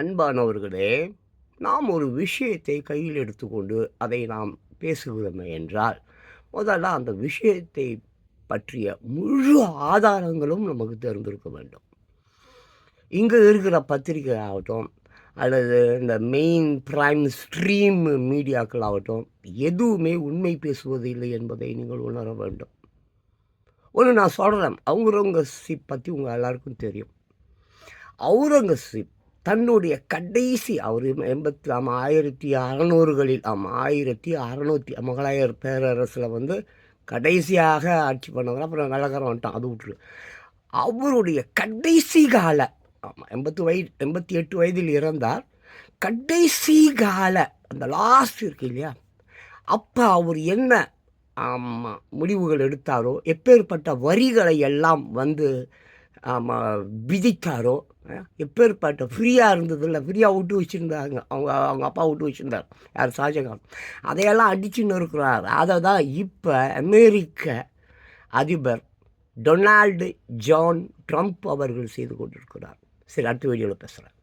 அன்பானவர்களே நாம் ஒரு விஷயத்தை கையில் எடுத்துக்கொண்டு அதை நாம் பேசுகிறோமே என்றால் முதல்ல அந்த விஷயத்தை பற்றிய முழு ஆதாரங்களும் நமக்கு தெரிந்திருக்க வேண்டும். இங்கே இருக்கிற பத்திரிகை ஆகட்டும் அல்லது இந்த மெயின் பிரைம் ஸ்ட்ரீம் மீடியாக்கள் ஆகட்டும் எதுவுமே உண்மை பேசுவது இல்லை என்பதை நீங்கள் உணர வேண்டும். ஒன்று நான் சொல்கிறேன் அவுரங்கசீப் பற்றி உங்கள் எல்லாருக்கும் தெரியும். அவுரங்கசீப் தன்னுடைய கடைசி அவர் எண்பத்தி ஆமாம் ஆயிரத்தி அறநூறுகளில் ஆமாம் ஆயிரத்தி அறநூற்றி முகலாயர் பேரரசில் வந்து கடைசியாக ஆட்சி பண்ணவர் அப்புறம் கலகரம் வந்துட்டான் அது விட்டுரு அவருடைய கடைசி கால ஆமாம் எண்பத்து வயது எண்பத்தி எட்டு வயதில் இறந்தார். கடைசி கால அந்த லாஸ்ட் இருக்கு இல்லையா? அப்போ அவர் என்ன ஆமாம் முடிவுகள் எடுத்தாரோ எப்பேற்பட்ட வரிகளை எல்லாம் வந்து ஆமாம் விதித்தாரோ எப்பேற்பட்ட ஃப்ரீயாக இருந்தது இல்லை ஃப்ரீயாக விட்டு வச்சுருந்தாங்க. அவங்க அவங்க அப்பா விட்டு வச்சுருந்தார். யார்? ஷாஜகான். அதையெல்லாம் அடிச்சுன்னு இருக்கிறார் அதை தான் இப்போ அமெரிக்க அதிபர் டொனால்டு ஜான் ட்ரம்ப் அவர்கள் செய்து கொண்டிருக்கிறார். சரி அடுத்த வீடியோவில் பேசுகிறேன்